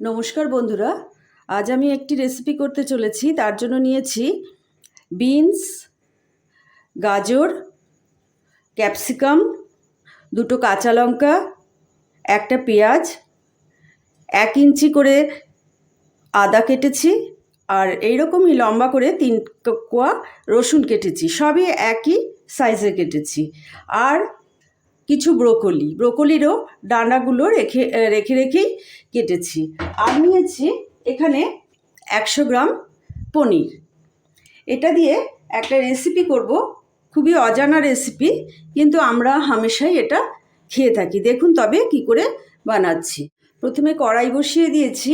নমস্কার বন্ধুরা, আজ আমি একটি রেসিপি করতে চলেছি, তার জন্য নিয়েছি বিনস গাজর ক্যাপসিকাম দুটো কাঁচা লঙ্কা, একটা পেঁয়াজ, এক ইঞ্চি করে আদা কেটেছি, আর এইরকমই লম্বা করে তিন কোয়া রসুন কেটেছি, সবই একই সাইজে কেটেছি। আর কিছু ব্রোকলি। ব্রোকলিরও ডাঁটাগুলো রেখে রেখে রেখেই কেটেছি। আর নিয়েছি এখানে একশো গ্রাম পনির। এটা দিয়ে একটা রেসিপি করব। খুবই অজানা রেসিপি কিন্তু আমরা হামেশাই এটা খেয়ে থাকি। দেখুন তবে কি করে বানাচ্ছি। প্রথমে কড়াই বসিয়ে দিয়েছি।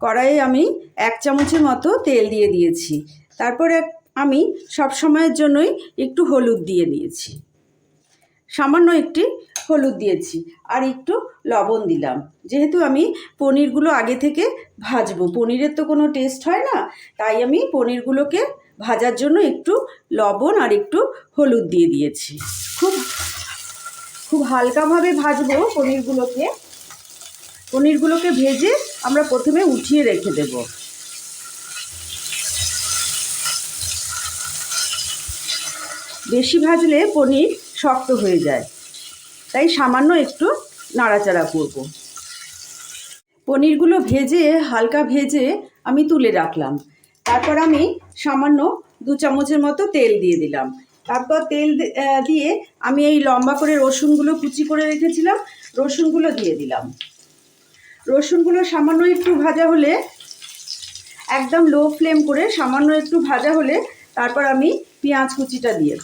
কড়াইয়ে আমি এক চামচের মতো তেল দিয়ে দিয়েছি। তারপরে আমি সব সময়ের জন্যই একটু হলুদ দিয়ে দিয়েছি। সামান্য একটি হলুদ দিয়েছি আর একটু লবণ দিলাম। যেহেতু আমি পনিরগুলো আগে থেকে ভাজবো, পনিরের তো কোনো টেস্ট হয় না, তাই আমি পনিরগুলোকে ভাজার জন্য একটু লবণ আর একটু হলুদ দিয়ে দিয়েছি। খুব খুব হালকাভাবে ভাজবো পনিরগুলোকে। পনিরগুলোকে ভেজে আমরা প্রথমে উঠিয়ে রেখে দেবো। বেশি ভাজলে পনির শক্ত হয়ে যায়। তাই সামান্য একটু নাড়াচাড়া করব। পনিরগুলো ভেজে, হালকা ভেজে আমি তুলে রাখলাম। তারপর আমি সামান্য দু চামচের মতো তেল দিয়ে দিলাম। তারপর তেল দিয়ে আমি এই লম্বা করে রসুনগুলো কুচি করে রেখেছিলাম। রসুনগুলো দিয়ে দিলাম। রসুনগুলো সামান্য একটু ভাজা হলে, একদম লো ফ্লেম করে সামান্য একটু ভাজা হলে, তারপর আমি পেঁয়াজ কুচিটা দিয়ে,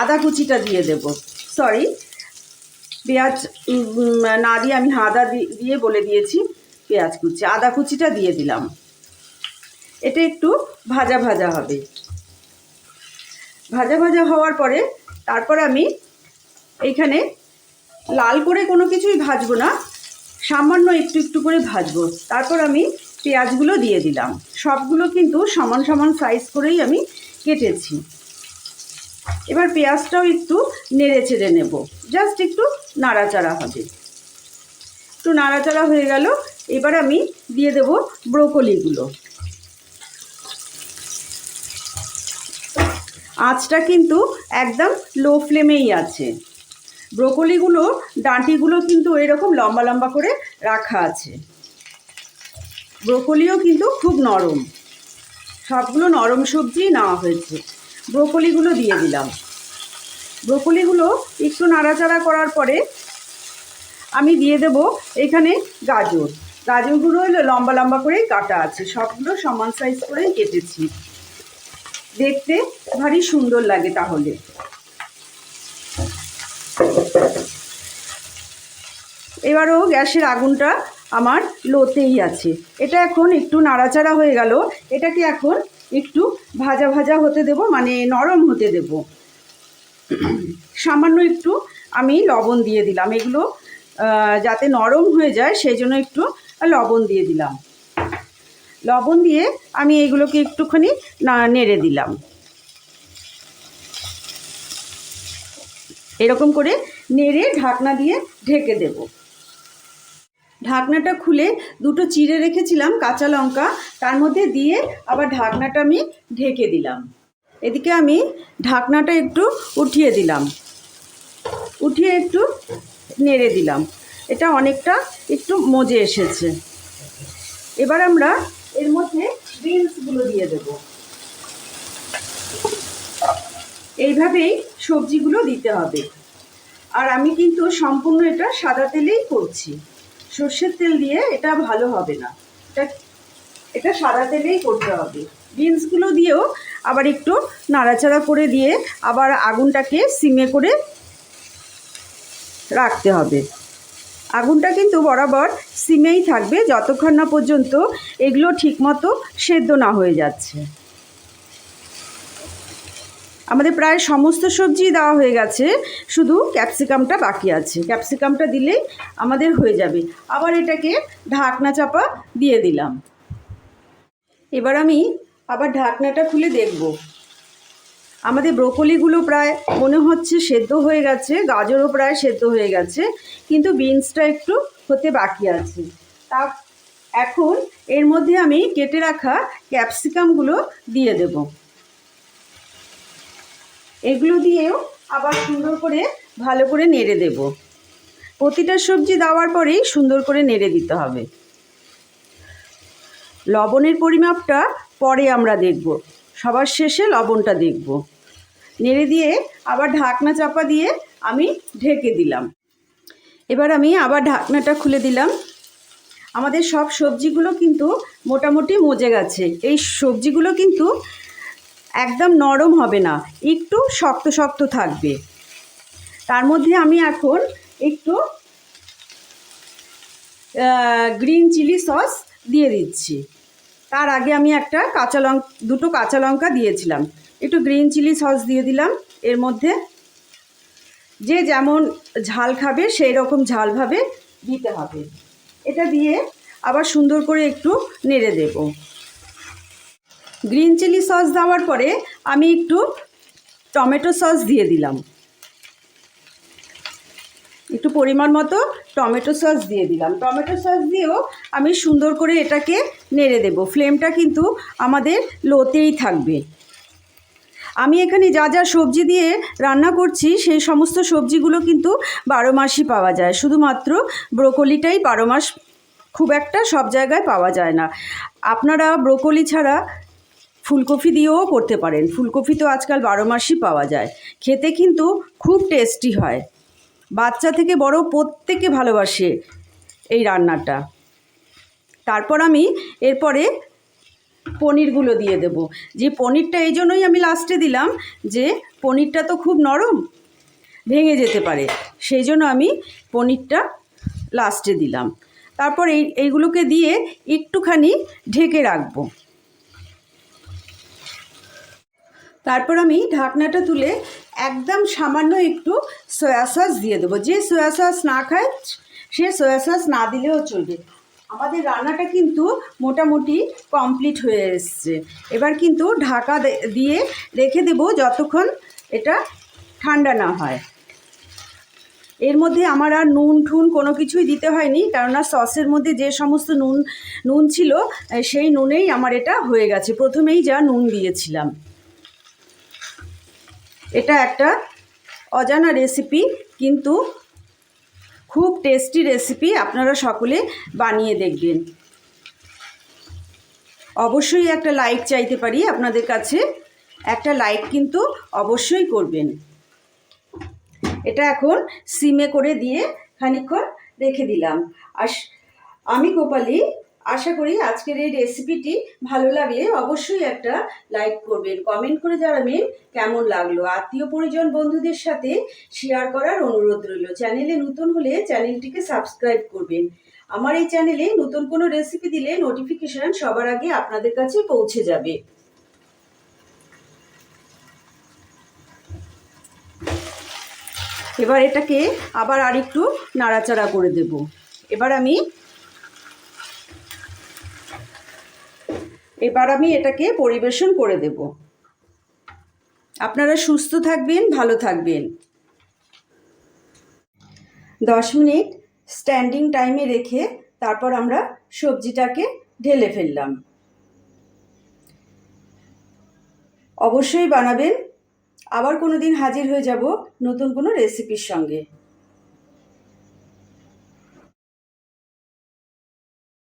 আদা কুচিটা দিয়ে দেব। সরি পেঁয়াজ না দিয়ে আমি আদা দিয়ে বলে দিয়েছি পেঁয়াজ কুচি, আদা কুচিটা দিয়ে দিলাম। এটা একটু ভাজা ভাজা হবে। ভাজা ভাজা হওয়ার পরে তারপর আমি এইখানে লাল করে কোনো কিছুই ভাজবো না, সামান্য একটু একটু করে ভাজবো। তারপর আমি পেঁয়াজগুলো দিয়ে দিলাম। সবগুলো কিন্তু সমান সমান সাইজ করেই আমি কেটেছি। এবার পেঁয়াজটাও একটু নেড়ে চেড়ে নেব। জাস্ট একটু নাড়াচাড়া হবে। একটু নাড়াচাড়া হয়ে গেল। এবার আমি দিয়ে দেব ব্রোকলিগুলো। আঁচটা কিন্তু একদম লো ফ্লেমেই আছে। ব্রোকলিগুলো, ডাঁটিগুলো কিন্তু এরকম লম্বা লম্বা করে রাখা আছে। ব্রোকলিও কিন্তু খুব নরম। সবগুলো নরম সবজি নেওয়া হয়েছে। ব্রোকলিগুলো দিয়ে দিলাম। ব্রোকলিগুলো একটু নাড়াচাড়া করার পরে আমি দিয়ে দেব এখানে গাজর। গাজরগুলো হলো লম্বা লম্বা করেই কাটা আছে, সবগুলো সমান সাইজ করেই কেটেছি। দেখতে ভারী সুন্দর লাগে তাহলে। এবারও গ্যাসের আগুনটা আমার লোতেই আছে। এটা এখন একটু নাড়াচাড়া হয়ে গেল। এটাকে এখন একটু ভাজা ভাজা হতে দেব মানে নরম হতে দেব। সামান্য একটু আমি লবণ দিয়ে দিলাম। এগুলো যাতে নরম হয়ে যায়, সেই জন্য একটু লবণ দিয়ে দিলাম। লবণ দিয়ে আমি এগুলোকে একটুখানি নেড়ে দিলাম। এরকম করে নেড়ে ঢাকনা দিয়ে ঢেকে দেবো। ঢাকনাটা খুলে দুটো চিড়ে রেখেছিলাম কাঁচা লঙ্কা, তার মধ্যে দিয়ে আবার ঢাকনাটা আমি ঢেকে দিলাম। এদিকে আমি ঢাকনাটা একটু উঠিয়ে দিলাম। উঠিয়ে একটু নেড়ে দিলাম। এটা অনেকটা একটু মজে এসেছে। এবার আমরা এর মধ্যে বিনসগুলো দিয়ে দেব। এইভাবেই সবজিগুলো দিতে হবে। আর আমি কিন্তু সম্পূর্ণ এটা সাদা তেলেই করছি। সর্ষের তেল দিয়ে এটা ভালো হবে না। এটা এটা সাদা তেলেই করতে হবে। বিনসগুলো দিয়েও আবার একটু নাড়াচাড়া করে দিয়ে আবার আগুনটাকে সিমে করে রাখতে হবে। আগুনটা কিন্তু বরাবর সিমেই থাকবে, যতক্ষণ না পর্যন্ত এগুলো ঠিকমতো সেদ্ধ না হয়ে যাচ্ছে। আমাদের প্রায় সমস্ত সবজি দেওয়া হয়ে গেছে, শুধু ক্যাপসিকামটা বাকি আছে। ক্যাপসিকামটা দিলেই আমাদের হয়ে যাবে। আবার এটাকে ঢাকনা চাপা দিয়ে দিলাম। এবার আমি আবার ঢাকনাটা খুলে দেখব। আমাদের ব্রোকলিগুলো প্রায় মনে হচ্ছে সেদ্ধ হয়ে গেছে, গাজরও প্রায় সেদ্ধ হয়ে গেছে, কিন্তু বিনসটা একটু হতে বাকি আছে। তা এখন এর মধ্যে আমি কেটে রাখা ক্যাপসিকামগুলো দিয়ে দেব। এগুলো দিয়েও আবার সুন্দর করে ভালো করে নেড়ে দেব। প্রতিটা সবজি দেওয়ার পরেই সুন্দর করে নেড়ে দিতে হবে। লবণের পরিমাপটা পরে আমরা দেখব। সবার শেষে লবণটা দেখব। নেড়ে দিয়ে আবার ঢাকনা চাপা দিয়ে আমি ঢেকে দিলাম। এবার আমি আবার ঢাকনাটা খুলে দিলাম। আমাদের সব সবজিগুলো কিন্তু মোটামুটি মজে গেছে। এই সবজিগুলো কিন্তু একদম নরম হবে না, একটু শক্ত শক্ত থাকবে। তার মধ্যে আমি এখন একটু গ্রিন চিলি সস দিয়ে দিচ্ছি। তার আগে আমি একটা কাঁচা লঙ্কা দুটো কাঁচা লঙ্কা দিয়েছিলাম। একটু গ্রিন চিলি সস দিয়ে দিলাম। এর মধ্যে যে যেমন ঝাল খাবে, সেই রকম ঝালভাবে দিতে হবে। এটা দিয়ে আবার সুন্দর করে একটু নেড়ে দেব। গ্রিন চিলি সস দেওয়ার পরে আমি একটু টমেটো সস দিয়ে দিলাম। একটু পরিমাণ মতো টমেটো সস দিয়ে দিলাম। টমেটো সস দিয়েও আমি সুন্দর করে এটাকে নেড়ে দেব। ফ্লেমটা কিন্তু আমাদের লোতেই থাকবে। আমি এখানে যা যা সবজি দিয়ে রান্না করছি, সেই সমস্ত সবজিগুলো কিন্তু বারো মাসই পাওয়া যায়। শুধুমাত্র ব্রোকলিটাই বারো মাস খুব একটা সব জায়গায় পাওয়া যায় না। আপনারা ব্রোকলি ছাড়া ফুলকপি দিয়েও করতে পারেন। ফুলকপি তো আজকাল বারো মাসই পাওয়া যায়। খেতে কিন্তু খুব টেস্টি হয়। বাচ্চা থেকে বড় প্রত্যেকে ভালোবাসে এই রান্নাটা। তারপর আমি এরপরে পনিরগুলো দিয়ে দেব। যে পনিরটা এই জন্যই আমি লাস্টে দিলাম যে পনিরটা তো খুব নরম, ভেঙে যেতে পারে। সেই জন্য আমি পনিরটা লাস্টে দিলাম। তারপর এই, এইগুলোকে দিয়ে একটুখানি ঢেকে রাখব। তারপর আমি ঢাকনাটা তুলে একদম সামান্য একটু সয়া সস দিয়ে দেবো। যে সয়া সস না খায়, সে সয়া সস না দিলেও চলবে। আমাদের রান্নাটা কিন্তু মোটামুটি কমপ্লিট হয়ে এসছে। এবার কিন্তু ঢাকা দিয়ে রেখে দেবো যতক্ষণ এটা ঠান্ডা না হয়। এর মধ্যে আমার আর নুন ঠুন কোনো কিছুই দিতে হয়নি, কেননা সসের মধ্যে যে সমস্ত নুন নুন ছিল সেই নুনেই আমার এটা হয়ে গেছে। প্রথমেই যা নুন দিয়েছিলাম। এটা একটা অজানা রেসিপি কিন্তু খুব টেস্টি রেসিপি আপনারা সকলে বানিয়ে দেখবেন। অবশ্যই একটা লাইক চাইতে পারি আপনাদের কাছে। একটা লাইক কিন্তু অবশ্যই করবেন। এটা এখন সিমে করে দিয়ে খানিকক্ষণ রেখে দিলাম। আর আমি, গোপালি আশা করি আজকের এই রেসিপিটি ভালো লাগলে অবশ্যই একটা লাইক করবেন। কমেন্ট করে জানাবেন কেমন লাগল। আত্মীয় পরিজন বন্ধুদের সাথে শেয়ার করার অনুরোধ রইল। চ্যানেলে নতুন হলে চ্যানেলটিকে সাবস্ক্রাইব করবেন। আমার এই চ্যানেলে নতুন কোনো রেসিপি দিলে নোটিফিকেশন সবার আগে আপনাদের কাছে পৌঁছে যাবে। এবার এটাকে আবার আরেকটু নাড়াচাড়া করে দেব। এবার আমি এবার আমি এটাকে পরিবেশন করে দেব। আপনারা সুস্থ থাকবেন, ভালো থাকবেন। দশ মিনিট স্ট্যান্ডিং টাইমে রেখে তারপর আমরা সবজিটাকে ঢেলে ফেললাম। অবশ্যই বানাবেন। আবার কোনো দিন হাজির হয়ে যাব নতুন কোনো রেসিপির সঙ্গে।